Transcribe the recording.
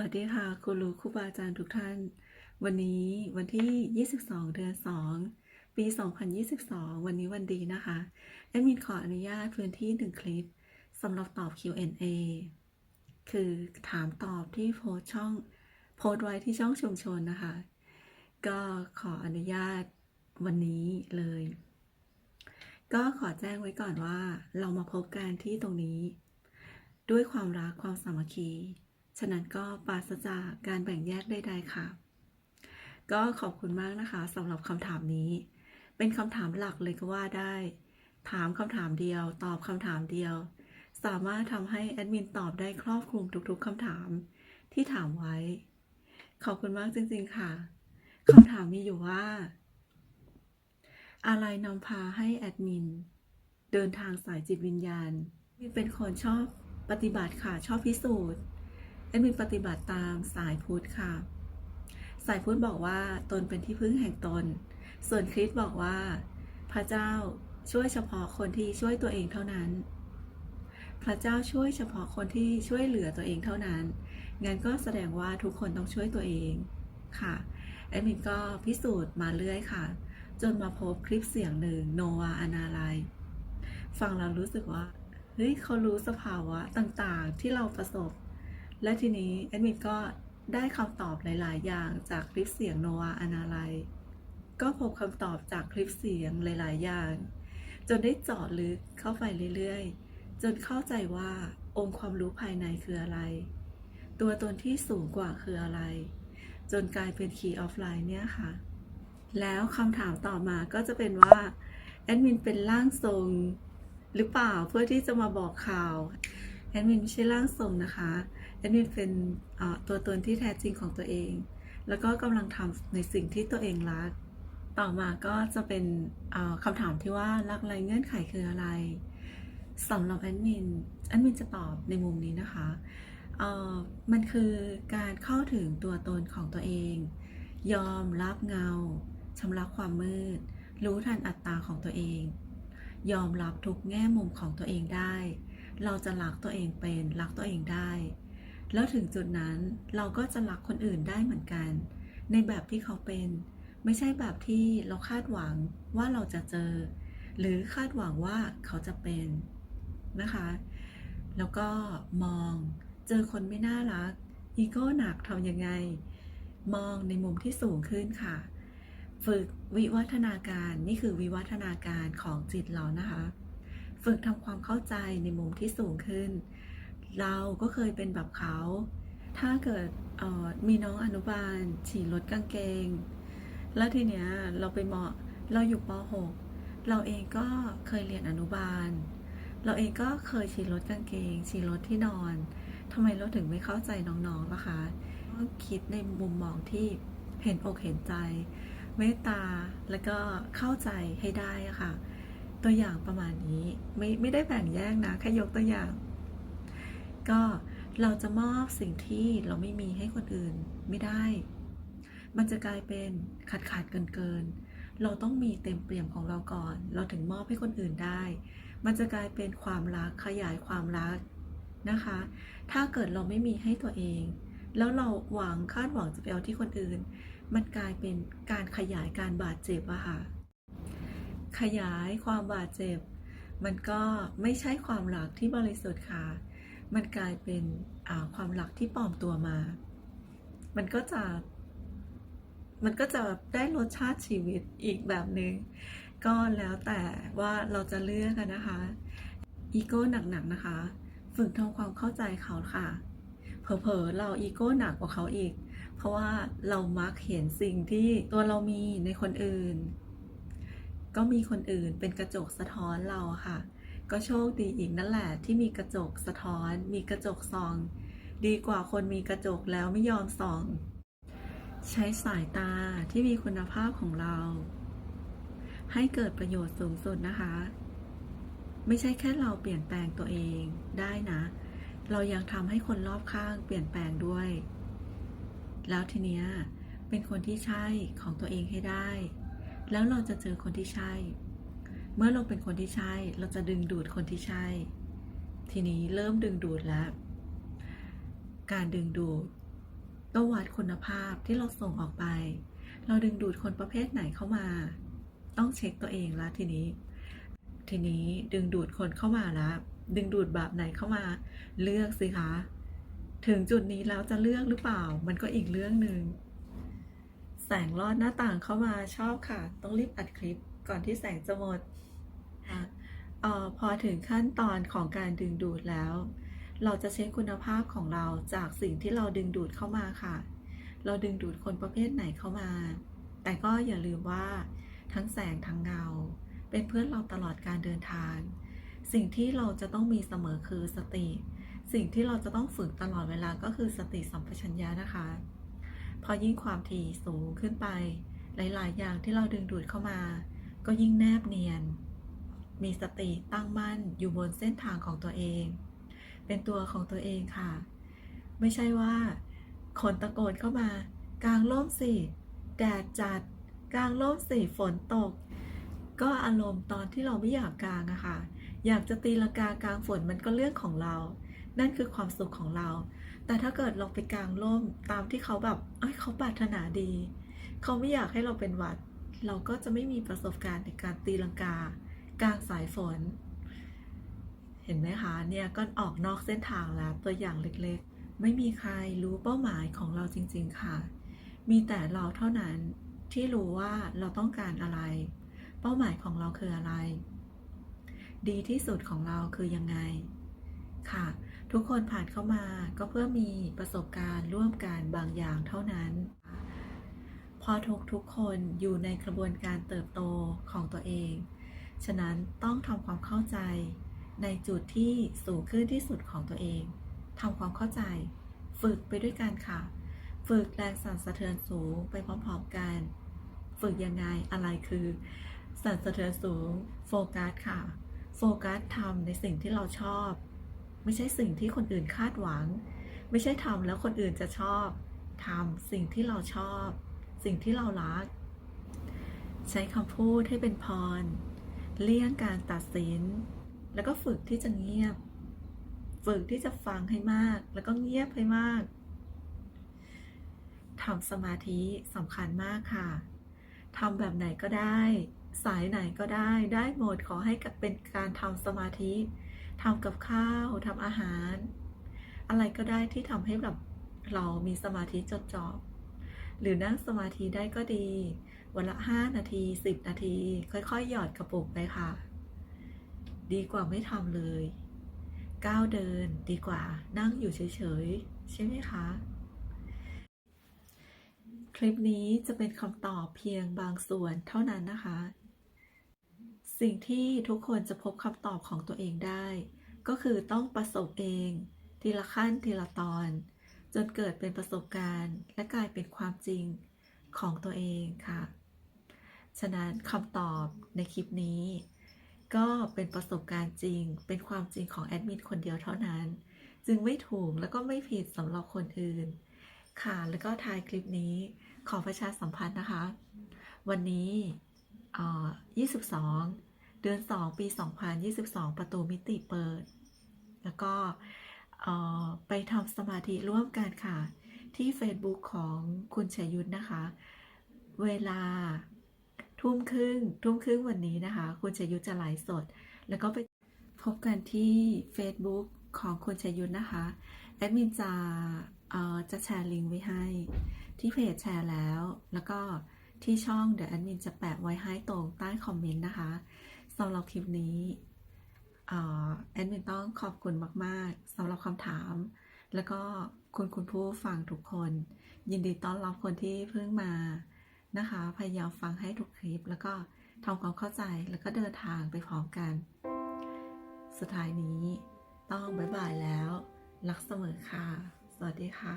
วัสดีค่ะคุณรู้ครูบาอาจารย์ทุกท่าน วันนี้วันที่ 22 เดือน 2 ปี 2022 วันนี้วันดีนะคะแอดมินขออนุญาตพื้นที่หนึ่งคลิปสำหรับตอบ Q&A คือถามตอบที่โพสช่องโพสไว้ที่ช่องชุมชนนะคะ ก็ขออนุญาตวันนี้เลย ก็ขอแจ้งไว้ก่อนว่าเรามาพบกันที่ตรงนี้ ด้วยความรักความสามัคคี ฉะนั้นก็ปราศจากการแบ่งแยกใดๆค่ะ ก็ขอบคุณมากนะคะสำหรับคำถามนี้ เป็นคำถามหลักเลยก็ว่าได้ ถามคำถามเดียว ตอบคำถามเดียว สามารถทำให้แอดมินตอบได้ครอบคลุมทุกๆคำถามที่ถามไว้ ขอบคุณมากจริงๆค่ะคำถามมีอยู่ว่า อะไรนำพาให้แอดมิน เดินทางสายจิตวิญญาณมินเป็นคนชอบปฏิบัติค่ะ ชอบพิสูจน์ แอดมินปฏิบัติตามสายพุทธค่ะ สายพุทธบอกว่าตนเป็นที่พึ่งแห่งตน ส่วนคริสต์บอกว่า พระเจ้าช่วยเฉพาะคนที่ช่วยตัวเองเท่านั้น พระเจ้าช่วยเฉพาะคนที่ช่วยเหลือตัวเองเท่านั้น งั้นก็แสดงว่าทุกคนต้องช่วยตัวเองค่ะ แอดมินก็พิสูจน์มาเรื่อยค่ะ จนมาพบคลิปเสียงหนึ่งโนวาอนาไลฟังแล้วรู้สึกว่า เฮ้ยเขารู้สภาวะต่างๆที่เราประสบ และทีนี้แอดมินก็ได้คำตอบหลาย ๆ อย่างจากคลิปเสียงโนวาอนาไลก็พบคำตอบจากคลิปเสียงหลาย ๆ อย่าง จนได้เจาะลึกเข้าไปเรื่อย ๆ จนเข้าใจว่าองค์ความรู้ภายในคืออะไร ตัวตนที่สูงกว่าคืออะไร จนกลายเป็น Key of Line เนี่ยค่ะ แล้วคำถามต่อมาก็จะเป็นว่าแอดมินเป็นร่างทรงหรือเปล่าเพื่อที่จะมาบอกข่าวแอดมินไม่ใช่ร่างทรงนะคะ แอดมินเป็นตัวตนที่แท้จริงของตัวเอง แล้วก็กำลังทำในสิ่งที่ตัวเองรัก ต่อมาก็จะเป็นคำถามที่ว่ารักไรเงื่อนไขคืออะไรสำหรับแอดมินแอดมินจะตอบในมุมนี้นะคะ มันคือการเข้าถึงตัวตนของตัวเอง ยอมรับเงาชำระความมืด รู้ทันอัตตาของตัวเอง ยอมรับทุกแง่มุมของตัวเองได้ เราจะรักตัวเองเป็น รักตัวเองได้ แล้วถึงจุดนั้นเราก็จะรักคนอื่นได้เหมือนกัน ในแบบที่เขาเป็น ไม่ใช่แบบที่เราคาดหวังว่าเราจะเจอ หรือคาดหวังว่าเขาจะเป็นนะคะ แล้วก็มองเจอคนไม่น่ารักอีโก้หนักทำยังไง มองในมุมที่สูงขึ้นค่ะ ฝึกวิวัฒนาการนี่คือวิวัฒนาการของจิตเรานะคะ ฝึกทำความเข้าใจในมุมที่สูงขึ้น เราก็เคยเป็นแบบเขา ถ้าเกิดมีน้องอนุบาลฉี่รถกางเกง แล้วทีเนี้ยเราไปเหมาะเราอยู่ป .6 เราเองก็เคยเรียนอนุบาล เราเองก็เคยฉี่รถกางเกง ฉี่รถที่นอนทำไมเราถึงไม่เข้าใจน้องๆล่ะคะก็คิดในมุมมองที่เห็นอกเห็นใจเมตตาแล้วก็เข้าใจให้ได้ะค่ะ ตัวอย่างประมาณนี้ไม่ไม่ได้แบ่งแยกนะแค่ยกตัวอย่าง ก็เราจะมอบสิ่งที่เราไม่มีให้คนอื่นไม่ได้ มันจะกลายเป็นขาดขาดเกินเกิน เราต้องมีเต็มเปี่ยมของเราก่อน เราถึงมอบให้คนอื่นได้ มันจะกลายเป็นความรักขยายความรักนะคะ ถ้าเกิดเราไม่มีให้ตัวเอง แล้วเราหวังคาดหวังจะไปเอาที่คนอื่น มันกลายเป็นการขยายการบาดเจ็บอะค่ะ ขยายความบาดเจ็บ มันก็ไม่ใช่ความรักที่บริสุทธิ์ค่ะ มันกลายเป็นความรักที่ปลอมตัวมา มันก็จะ มันก็จะได้รสชาติชีวิตอีกแบบหนึง่งก็แล้วแต่ว่าเราจะเลือกกันนะคะ อีโก้หนักๆนะคะ ฝึกทำความเข้าใจเขาค่ะ เผลอๆเราอีโก้หนักกว่าเขาอีก เพราะว่าเรามักเห็นสิ่งที่ตัวเรามีในคนอื่น ก็มีคนอื่นเป็นกระจกสะท้อนเราค่ะ ก็โชคดีอีกนั่นแหละที่มีกระจกสะท้อน มีกระจกส่อง ดีกว่าคนมีกระจกแล้วไม่ยอมส่อง ใช้สายตาที่มีคุณภาพของเรา ให้เกิดประโยชน์สูงสุดนะคะ ไม่ใช่แค่เราเปลี่ยนแปลงตัวเองได้นะ เรายังทำให้คนรอบข้างเปลี่ยนแปลงด้วย แล้วทีเนี้ยเป็นคนที่ใช่ของตัวเองให้ได้ แล้วเราจะเจอคนที่ใช่ เมื่อเราเป็นคนที่ใช่ เราจะดึงดูดคนที่ใช่ ทีนี้เริ่มดึงดูดแล้ว การดึงดูดก็วัดคุณภาพที่เราส่งออกไป เราดึงดูดคนประเภทไหนเข้ามา ต้องเช็คตัวเองละทีนี้ ทีนี้ดึงดูดคนเข้ามาแล้วดึงดูดแบบไหนเข้ามา เลือกสิคะ ถึงจุดนี้แล้วจะเลือกหรือเปล่า มันก็อีกเรื่องหนึ่ง แสงลอดหน้าต่างเข้ามาชอบค่ะ ต้องรีบอัดคลิปก่อนที่แสงจะหมดอะเอ่อพอถึงขั้นตอนของการดึงดูดแล้ว เราจะเช็คคุณภาพของเราจากสิ่งที่เราดึงดูดเข้ามาค่ะ เราดึงดูดคนประเภทไหนเข้ามา แต่ก็อย่าลืมว่าทั้งแสงทั้งเงา เป็นเพื่อนเราตลอดการเดินทาง สิ่งที่เราจะต้องมีเสมอคือสติ สิ่งที่เราจะต้องฝึกตลอดเวลาก็คือสติสัมปชัญญะนะคะ พอยิ่งความถี่สูงขึ้นไป หลาย ๆ อย่างที่เราดึงดูดเข้ามา ก็ยิ่งแนบเนียน มีสติตั้งมั่นอยู่บนเส้นทางของตัวเอง เป็นตัวของตัวเองค่ะ ไม่ใช่ว่าคนตะโกนเข้ามา กลางร่มสิแดดจัด กลางร่มสิฝนตก ก็อารมณ์ตอนที่เราไม่อยากกลางอะค่ะ อยากจะตีลังกากลางฝนมันก็เรื่องของเรา นั่นคือความสุขของเรา แต่ถ้าเกิดเราไปกลางร่มตามที่เขาแบบเอ้ยเขาปรารถนาดี เขาไม่อยากให้เราเป็นหวัด เราก็จะไม่มีประสบการณ์ในการตีลังกา กลางสายฝน เห็นไหมคะเนี่ยก็ออกนอกเส้นทางแล้วตัวอย่างเล็กๆ ไม่มีใครรู้เป้าหมายของเราจริง ๆค่ะ มีแต่เราเท่านั้นที่รู้ว่าเราต้องการอะไร เป้าหมายของเราคืออะไร ดีที่สุดของเราคือยังไงค่ะ ทุกคนผ่านเข้ามาก็เพื่อมีประสบการณ์ร่วมกันบางอย่างเท่านั้น พอทุกทุกคนอยู่ในกระบวนการเติบโตของตัวเอง ฉะนั้นต้องทำความเข้าใจในจุดที่สูงขึ้นที่สุดของตัวเองทำความเข้าใจ ฝึกไปด้วยกันค่ะ ฝึกแรงสั่นสะเทือนสูงไปพร้อมๆกัน ฝึกยังไงอะไรคือ สั่นสะเทือนสูง โฟกัสค่ะ โฟกัสทำในสิ่งที่เราชอบ ไม่ใช่สิ่งที่คนอื่นคาดหวัง ไม่ใช่ทำแล้วคนอื่นจะชอบทำสิ่งที่เราชอบ สิ่งที่เรารัก ใช้คำพูดให้เป็นพร เลี่ยงการตัดสิน แล้วก็ฝึกที่จะเงียบ ฝึกที่จะฟังให้มาก แล้วก็เงียบให้มากทำสมาธิสำคัญมากค่ะทำแบบไหนก็ได้ สายไหนก็ได้ ได้หมดขอให้เป็นการทำสมาธิ ทำกับข้าวทำอาหาร อะไรก็ได้ที่ทำให้แบบเรามีสมาธิจดจ่อหรือนั่งสมาธิได้ก็ดี วันละห้านาทีสิบนาที ค่อยๆ หยอดกระปุกไปค่ะ ดีกว่าไม่ทำเลย ก้าวเดินดีกว่านั่งอยู่เฉยๆ ใช่ไหมคะ คลิปนี้จะเป็นคำตอบเพียงบางส่วนเท่านั้นนะคะ สิ่งที่ทุกคนจะพบคำตอบของตัวเองได้ ก็คือต้องประสบเอง ทีละขั้นทีละตอน จนเกิดเป็นประสบการณ์ และกลายเป็นความจริงของตัวเองค่ะ ฉะนั้นคำตอบในคลิปนี้ ก็เป็นประสบการณ์จริง เป็นความจริงของแอดมินคนเดียวเท่านั้น จึงไม่ถูกแล้วก็ไม่ผิดสำหรับคนอื่น ค่ะ แล้วก็ท้ายคลิปนี้ขอประชาสัมพันธ์นะคะ วันนี้เอ่อ22 เดือน 2 ปี 2022 ประตูมิติเปิด แล้วก็ไปทำสมาธิร่วมกันค่ะ ที่ Facebook ของคุณชัยยุทธนะคะ เวลาทุ่มครึ่งทุ่มครึ่งวันนี้นะคะ คุณชัยยุทธจะไลฟ์สด แล้วก็ไปพบกันที่ Facebook ของคุณชัยยุทธนะคะแอดมินจะจะแชร์ลิงก์ไว้ให้ ที่เพจแชร์แล้ว แล้วก็ที่ช่องเดี๋ยวแอดมินจะแปะไว้ให้ตรงใต้คอมเมนต์นะคะ สำหรับคลิปนี้เอ่อแอดมินต้องขอบคุณมาก ๆสำหรับคำถาม แล้วก็คุณคุณผู้ฟังทุกคน ยินดีต้อนรับคนที่เพิ่งมานะคะ พยายามฟังให้ทุกคลิป แล้วก็ทำความเข้าใจแล้วก็เดินทางไปพร้อมกัน สุดท้ายนี้ต้องบ๊ายบายแล้ว รักเสมอค่ะ สวัสดีค่ะ